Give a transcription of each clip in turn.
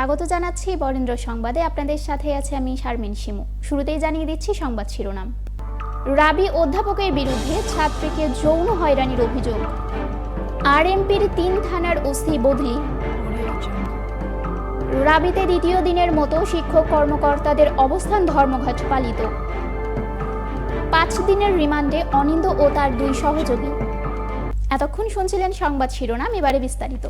স্বাগত জানাচ্ছি বরেন্দ্র সংবাদে। আপনাদের সাথে আছে আমি শারমিন শিমু। শুরুতেই জানিয়ে দিচ্ছি সংবাদ শিরোনাম। রাবি অধ্যাপকের বিরুদ্ধে ছাত্রীকে যৌন হয়রানির অভিযোগ। আরএমপির তিন থানার ওসি বদলি। রাবিতে দ্বিতীয় দিনের মতো শিক্ষক কর্মকর্তাদের অবস্থান ধর্মঘট পালিত। পাঁচ দিনের রিমান্ডে অনিন্দ ও তার দুই সহযোগী। এতক্ষণ শুনছিলেন সংবাদ শিরোনাম, এবারে বিস্তারিত।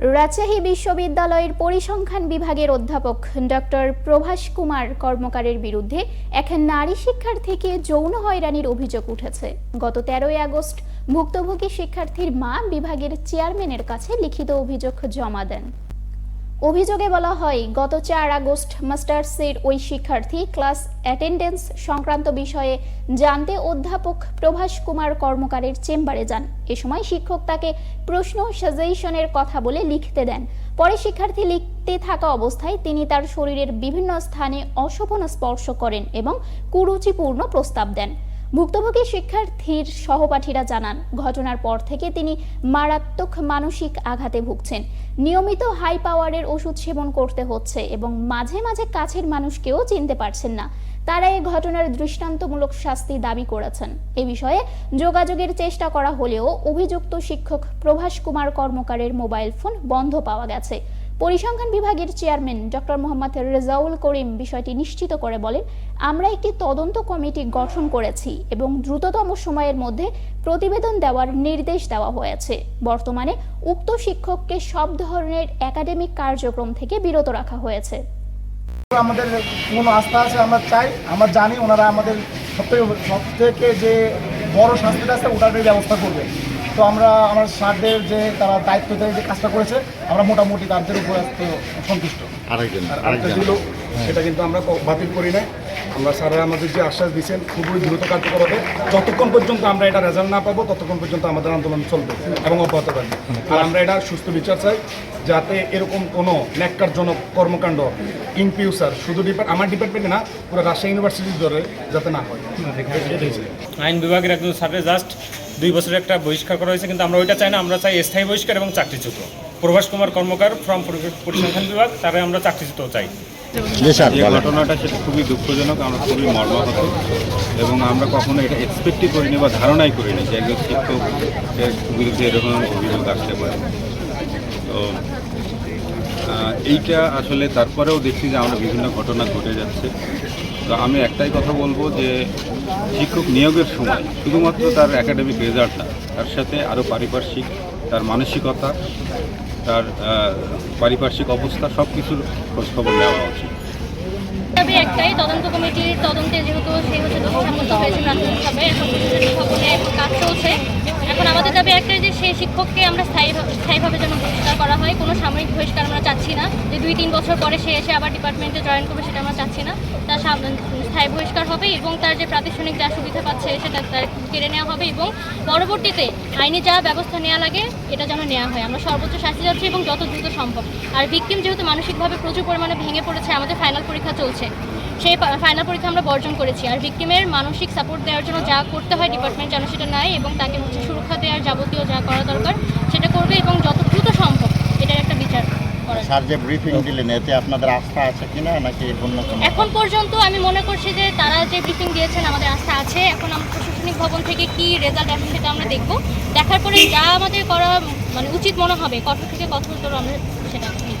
রাজশাহী বিশ্ববিদ্যালয়ের পরিসংখ্যান বিভাগের অধ্যাপক ডক্টর প্রভাস কুমার কর্মকারের বিরুদ্ধে এক নারী শিক্ষার্থীকে যৌন হয়রানির অভিযোগ উঠেছে। গত তেরোই আগস্ট ভুক্তভোগী শিক্ষার্থীর মা বিভাগের চেয়ারম্যানের কাছে লিখিত অভিযোগ জমা দেন। অভিযোগে বলা হয়, গত চার আগস্ট মাস্টার্সের ওই শিক্ষার্থী ক্লাস অ্যাটেন্ডেন্স সংক্রান্ত বিষয়ে জানতে অধ্যাপক প্রভাস কুমার কর্মকারের চেম্বারে যান। এ সময় শিক্ষক তাকে প্রশ্ন সাজেশনের কথা বলে লিখতে দেন। পরে শিক্ষার্থী লিখতে থাকা অবস্থায় তিনি তার শরীরের বিভিন্ন স্থানে অশোভন স্পর্শ করেন এবং কুরুচিপূর্ণ প্রস্তাব দেন। ভুক্তভোগী শিক্ষার্থীর সহপাঠীরা জানান, ঘটনার পর থেকে তিনি মারাত্মক মানসিক আঘাতে ভুগছেন। নিয়মিত হাই পাওয়ারের ওষুধ সেবন করতে হচ্ছে এবং মাঝে মাঝে কাছের মানুষকেও চিনতে পারছেন না। তারা এই ঘটনার দৃষ্টান্তমূলক শাস্তি দাবি করেছেন। এ বিষয়ে যোগাযোগের চেষ্টা করা হলেও অভিযুক্ত শিক্ষক প্রভাস কুমার কর্মকারের মোবাইল ফোন বন্ধ পাওয়া গেছে। পরিসংখ্যান বিভাগের চেয়ারম্যান ডক্টর মোহাম্মদ রেজাউল করিম বিষয়টি নিশ্চিত করে বলেন, আমরা একটি তদন্ত কমিটি গঠন করেছি এবং দ্রুততম সময়ের মধ্যে প্রতিবেদন দেওয়ার নির্দেশ দেওয়া হয়েছে। বর্তমানে উক্ত শিক্ষককে সব ধরনের একাডেমিক কার্যক্রম থেকে বিরত রাখা হয়েছে। আমাদের পূর্ণ আস্থা আছে, আমরা চাই, আমরা জানি ওনারা আমাদের সব থেকে যে বড় শাস্তিটা আছে ওটারই ব্যবস্থা করবে। তো আমরা আমার স্যারদের যে তারা দায়িত্বতে যে কাজটা করেছে আমরা মোটামুটি তাদের উপর সন্তুষ্ট। আরেকজন আরেকটা ছিল সেটা কিন্তু আমরা বাতিল করি নাই। আমরা স্যাররা আমাদের যে আশ্বাস দিয়েছেন খুবই দ্রুত কার্যকর হবে। যতক্ষণ পর্যন্ত আমরা এটা রেজাল্ট না পাবো ততক্ষণ পর্যন্ত আমাদের আন্দোলন চলবে এবং অব্যাহত থাকবে। আর আমরা এটা সুস্থ বিচার চাই যাতে এরকম কোনো ন্যাক্কারজনক কর্মকাণ্ড ইন ফিউচার শুধু ডিপার্ট আমার ডিপার্টমেন্টে না পুরো রাজশাহী ইউনিভার্সিটির ধরে যাতে না হয়। আইন বিভাগের একজন স্যারের জাস্ট দুই বছরের একটা বহিষ্কার করা হয়েছে কিন্তু আমরা ওইটা চাই না। আমরা চাই স্থায়ী বহিষ্কার এবং চাকরিচ্যুত। প্রভাস কুমার কর্মকার ফ্রম পরিসংখ্যান বিভাগ তারা আমরা চাকরিচ্যুত চাই। যে ঘটনাটা সেটা খুবই দুঃখজনক আমরা খুবই মর্মাহত। এবং আমরা কখনো এটা এক্সপেক্টই করিনি বা ধারণাই করিনি যে একজন শিক্ষকের বিরুদ্ধে এরকম অভিযোগ আসতে পারে। তো এইটা আসলে তারপরেও দেখছি যে আমরা বিভিন্ন ঘটনা ঘটে যাচ্ছে। তো আমি একটাই কথা বলব যে শিক্ষক নিয়োগের সময় শুধুমাত্র তার একাডেমিক রেজাল্ট না, তার সাথে আরও পারিপার্শ্বিক, তার মানসিকতা, তার পারিপার্শ্বিক অবস্থা সব কিছুর খোঁজখবর নেওয়া উচিত। কমিটির তদন্তে যেহেতু সেই হচ্ছে কাজ চলছে। এখন আমাদের দাবি একটাই যে সেই শিক্ষককে আমরা স্থায়ীভাবে স্থায়ীভাবে যেন বহিষ্কার করা হয়, কোনো সাময়িক বহিষ্কার আমরা চাচ্ছি না। যে দুই তিন বছর পরে সে এসে আবার ডিপার্টমেন্টে জয়েন করবে সেটা আমরা চাচ্ছি না। তার স্থায়ী বহিষ্কার হবে এবং তার যে প্রাতিষ্ঠানিক যা সুবিধা পাচ্ছে সেটা তার কেড়ে নেওয়া হবে এবং পরবর্তীতে আইনি যা ব্যবস্থা নেওয়া লাগে এটা যেন নেওয়া হয়। আমরা সর্বোচ্চ শাস্তি যাচ্ছি এবং যত দ্রুত সম্ভব। আর ভিকটিম যেহেতু মানসিকভাবে প্রচুর পরিমাণে ভেঙে পড়েছে, আমাদের ফাইনাল পরীক্ষা চলছে। সেই ফাইনাল পরীক্ষা আমরা বর্জন করেছি। আর ভিকটিমের মানসিক সাপোর্ট দেওয়ার জন্য যা করতে হয় ডিপার্টমেন্ট যেন সেটা নেয় এবং তাকে হচ্ছে সুরক্ষা দেওয়ার যাবতীয় যা করা দরকার সেটা করবে এবং যত দ্রুত সম্ভব এটার একটা বিচার করা স্যার যে ব্রিফিং দিলেন এতে আপনাদের আস্থা আছে কিনা নাকি অন্য এখন পর্যন্ত আমি মনে করছি যে তারা যে ব্রিফিং দিয়েছেন আমাদের আস্থা আছে। এখন আমরা প্রশাসনিক ভবন থেকে কি রেজাল্ট আসে সেটা আমরা দেখব। দেখার পরে যা আমাদের করা মানে উচিত মনে হবে কঠোর থেকে কঠোরতর আমরা সেটা নিব।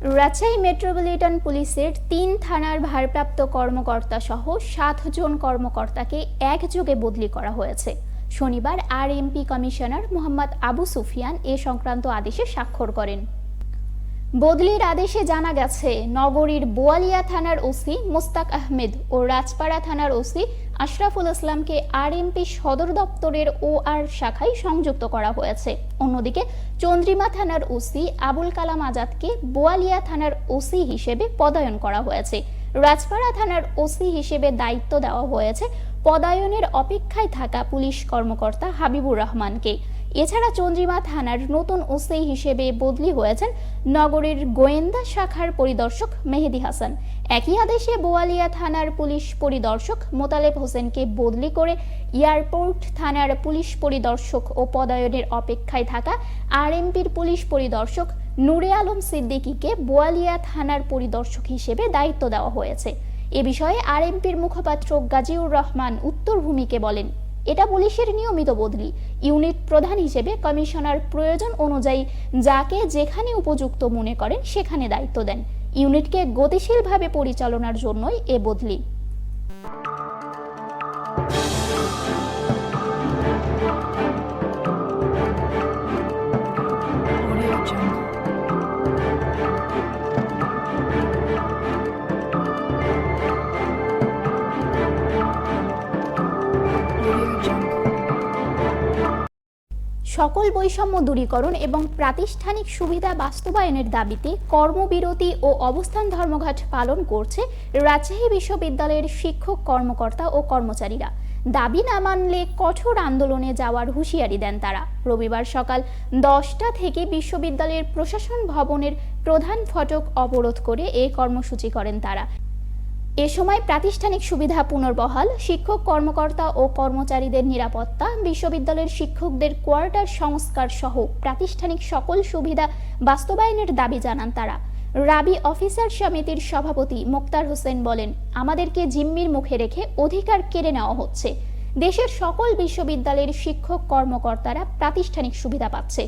রাজশাহী মেট্রোপলিটন পুলিশের তিন থানার ভারপ্রাপ্ত কর্মকর্তা সহ সাতজন কর্মকর্তাকে একযোগে বদলি করা হয়েছে। শনিবার R MP commissioner Mohammad Abu Sufian এ সংক্রান্ত আদেশে স্বাক্ষর করেন। বদলির আদেশে জানা গেছে, নগরীর বোয়ালিয়া থানার ওসি মোস্তাক আহমেদ ও রাজপাড়া থানার ওসি আশরাফুল ইসলামকে আরএমপি সদর দপ্তরের ওআর শাখায় সংযুক্ত করা হয়েছে। অন্যদিকে, চন্দ্রিমা থানার ওসি আবুল কালাম আজাদকে বোয়ালিয়া থানার ওসি হিসেবে পদায়ন করা হয়েছে। রাজপাড়া থানার ওসি হিসেবে দায়িত্ব দেওয়া হয়েছে পদায়নের অপেক্ষায় থাকা পুলিশ কর্মকর্তা হাবিবুর রহমানকে। এছাড়া চন্দ্রিমা থানার নতুন ওসি হিসেবে বদলি হয়েছেন নগরীর গোয়েন্দা শাখার পরিদর্শক মেহেদি হাসান। একই আদেশে বোয়ালিয়া থানার পুলিশ পরিদর্শক মোতালেব হোসেনকে বদলি করে এয়ারপোর্ট থানার পুলিশ পরিদর্শক ও পদায়নের অপেক্ষায় থাকা আরএমপির পুলিশ পরিদর্শক নূরে আলম সিদ্দিকীকে বোয়ালিয়া থানার পরিদর্শক হিসেবে দায়িত্ব দেওয়া হয়েছে। এ বিষয়ে আরএমপির মুখপাত্র গাজীউর রহমান উত্তর ভূমিকে বলেন। এটা পুলিশের নিয়মিত বদলি। ইউনিট প্রধান হিসেবে কমিশনার প্রয়োজন অনুযায়ী যাকে যেখানে উপযুক্ত মনে করেন সেখানে দায়িত্ব দেন। ইউনিটকে গতিশীলভাবে পরিচালনার জন্যই এ বদলি। সকল বৈষম্য দূরীকরণ এবং প্রাতিষ্ঠানিক সুবিধা বাস্তবায়নের দাবিতে কর্মবিরতি ও অবস্থান ধর্মঘট পালন করছে রাজশাহী বিশ্ববিদ্যালয়ের শিক্ষক কর্মকর্তা ও কর্মচারীরা। দাবি না মানলে কঠোর আন্দোলনে যাওয়ার হুঁশিয়ারি দেন তারা। রবিবার সকাল দশটা থেকে বিশ্ববিদ্যালয়ের প্রশাসন ভবনের প্রধান ফটক অবরোধ করে এ কর্মসূচি করেন তারা। এ সময় প্রাতিষ্ঠানিক সুবিধা পুনর্বহাল, শিক্ষক কর্মকর্তা ও কর্মচারীদের নিরাপত্তা, বিশ্ববিদ্যালয়ের শিক্ষকদের কোয়ার্টার সংস্কার সহ প্রাতিষ্ঠানিক সকল সুবিধা বাস্তবায়নের দাবি জানান তারা। রাবি অফিসার সমিতির সভাপতি মোক্তার হোসেন বলেন, আমাদেরকে জিম্মির মুখে রেখে অধিকার কেড়ে নেওয়া হচ্ছে। দেশের সকল বিশ্ববিদ্যালয়ের শিক্ষক কর্মকর্তারা প্রাতিষ্ঠানিক সুবিধা পাচ্ছে।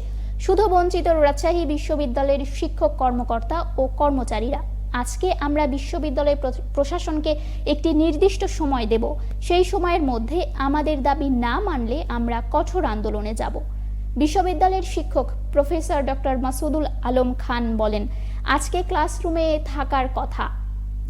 শুধু বঞ্চিত রাজশাহী বিশ্ববিদ্যালয়ের শিক্ষক কর্মকর্তা ও কর্মচারীরা আজকে আমরা বিশ্ববিদ্যালয় প্রশাসনকে একটি নির্দিষ্ট সময় দেব। সেই সময়ের মধ্যে আমাদের দাবি না মানলে আমরা কঠোর আন্দোলনে যাব। বিশ্ববিদ্যালয়ের শিক্ষক প্রফেসর ডক্টর মাসুদুল আলম খান বলেন, আজকে ক্লাসরুমে থাকার কথা,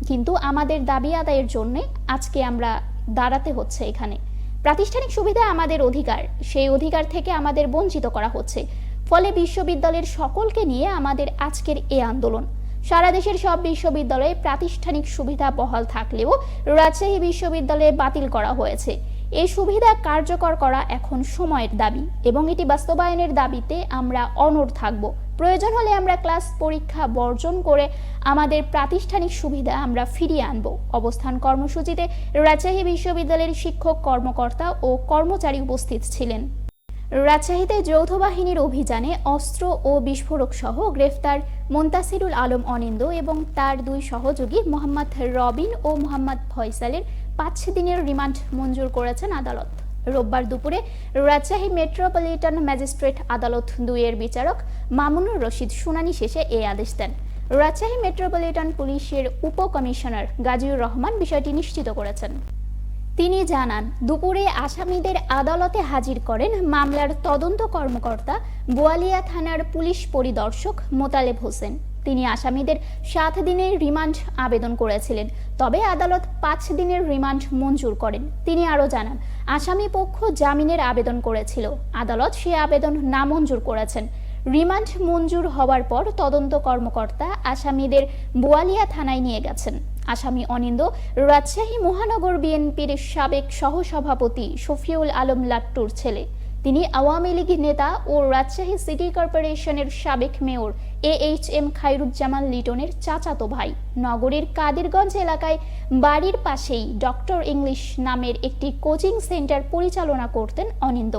কিন্তু আমাদের দাবি আদায়ের জন্য আজকে আমরা দাঁড়াতে হচ্ছে এখানে। প্রাতিষ্ঠানিক সুবিধা আমাদের অধিকার, সেই অধিকার থেকে আমাদের বঞ্চিত করা হচ্ছে। ফলে বিশ্ববিদ্যালয়ের সকলকে নিয়ে আমাদের আজকের এ আন্দোলন। সারা দেশের সব বিশ্ববিদ্যালয়ে প্রাতিষ্ঠানিক সুবিধা বহাল থাকলেও রাজশাহী বিশ্ববিদ্যালয়ে বাতিল করা হয়েছে। এই সুবিধা কার্যকর করা এখন সময়ের দাবি এবং এটি বাস্তবায়নের দাবিতে আমরা অনড় থাকব। প্রয়োজন হলে আমরা ক্লাস পরীক্ষা বর্জন করে আমাদের প্রাতিষ্ঠানিক সুবিধা আমরা ফিরিয়ে আনব। অবস্থান কর্মসূচিতে রাজশাহী বিশ্ববিদ্যালয়ের শিক্ষক কর্মকর্তা ও কর্মচারী উপস্থিত ছিলেন। রাজশাহীতে যৌথ বাহিনীর অভিযানে অস্ত্র ও বিস্ফোরক সহ গ্রেফতার মোন্তাসিরুল আলম অনিন্দ এবং তার দুই সহযোগী মোহাম্মদ রবিন ও মোহাম্মদ ফয়সালের পাঁচ দিনের রিমান্ড মঞ্জুর করেছেন আদালত। রোববার দুপুরে রাজশাহী মেট্রোপলিটন ম্যাজিস্ট্রেট আদালত দুইয়ের বিচারক মামুনুর রশিদ শুনানি শেষে এ আদেশ দেন। রাজশাহী মেট্রোপলিটন পুলিশের উপকমিশনার গাজীউর রহমান বিষয়টি নিশ্চিত করেছেন। তিনি জানান, দুপুরে আসামিদের আদালতে হাজির করেন মামলার তদন্ত কর্মকর্তা বোয়ালিয়া থানার পুলিশ পরিদর্শক মোতালেব হোসেন। তিনি আসামিদের সাত দিনের রিমান্ড আবেদন করেছিলেন, তবে আদালত পাঁচ দিনের রিমান্ড মঞ্জুর করেন। তিনি আরও জানান, আসামি পক্ষ জামিনের আবেদন করেছিল, আদালত সে আবেদন নামঞ্জুর করেছেন। রিমান্ড মঞ্জুর হওয়ার পর তদন্ত কর্মকর্তা আসামিদের বোয়ালিয়া থানায় নিয়ে গেছেন। আসামি অনিন্দ রাজশাহী মহানগর বিএনপির সাবেক সহসভাপতি শফিউল আলম লাট্টুর ছেলে। তিনি আওয়ামী লীগ নেতা ও রাজশাহী সিটি কর্পোরেশনের সাবেক mayor A H M Khairuzzaman লিটনের চাচাতো ভাই। নগরীর কাদিরগঞ্জ এলাকায় বাড়ির পাশেই ডক্টর ইংলিশ নামের একটি কোচিং সেন্টার পরিচালনা করতেন অনিন্দ।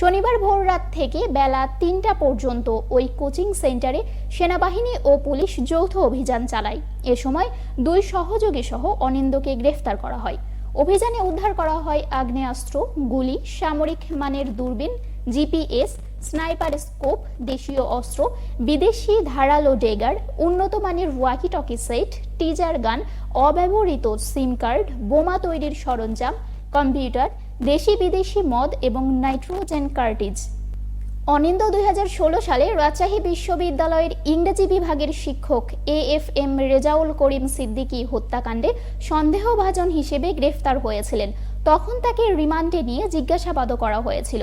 শনিবার ভোররাত থেকে বেলা তিনটা পর্যন্ত ওই কোচিং সেন্টারে সেনাবাহিনী ও পুলিশ যৌথ অভিযান চালায়। এ সময় দুই সহযোগী সহ অনিন্দকে গ্রেফতার করা হয়। অভিযানে উদ্ধার করা হয় আগ্নেয়াস্ত্র, গুলি, সামরিক মানের দূরবীন, জিপিএস, স্নাইপার স্কোপ, দেশীয় অস্ত্র, বিদেশি ধারালো ডেগার, উন্নত মানের ওয়াকি টকি সেট, টিজার গান, অব্যবহৃত সিম কার্ড, বোমা তৈরির সরঞ্জাম, কম্পিউটার দেশি বিদেশি মদ এবং নাইট্রোজেন কার্টিজ। অনিন্দ দুই সালে রাজশাহী বিশ্ববিদ্যালয়ের ইংরেজি বিভাগের শিক্ষক A F M Rezaul Karim Siddiqui হত্যাকাণ্ডে সন্দেহভাজন হিসেবে গ্রেফতার হয়েছিলেন। তখন তাকে রিমান্ডে নিয়ে জিজ্ঞাসাবাদও করা হয়েছিল।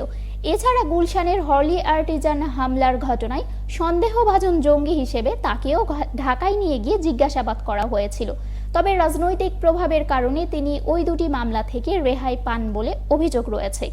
এছাড়া গুলশানের হরলি আর্টিজান হামলার ঘটনায় সন্দেহভাজন জঙ্গি হিসেবে তাকেও ঢাকায় নিয়ে গিয়ে জিজ্ঞাসাবাদ করা হয়েছিল। তবে রাজনৈতিক প্রভাবের কারণে তিনি ওই দুটি মামলা থেকে রেহাই পান বলে অভিযোগ রয়েছে।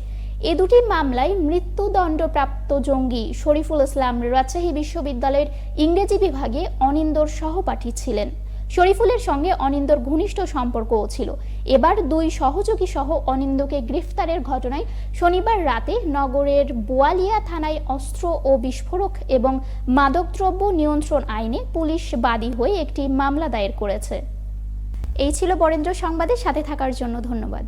এ দুটি মামলায় মৃত্যুদণ্ডপ্রাপ্ত জঙ্গি শরীফুল ইসলাম রাজশাহী বিশ্ববিদ্যালয়ের ইংরেজি বিভাগে অনিন্দর সহপাঠী ছিলেন। শরীফুলের সঙ্গে অনিন্দর ঘনিষ্ঠ সম্পর্কও ছিল। এবার দুই সহযোগী সহ অনিন্দকে গ্রেফতারের ঘটনায় শনিবার রাতে নগরের বোয়ালিয়া থানায় অস্ত্র ও বিস্ফোরক এবং মাদকদ্রব্য নিয়ন্ত্রণ আইনে পুলিশ বাদী হয়ে একটি মামলা দায়ের করেছে। এই ছিল বরেন্দ্র সংবাদের সাথে থাকার জন্য ধন্যবাদ।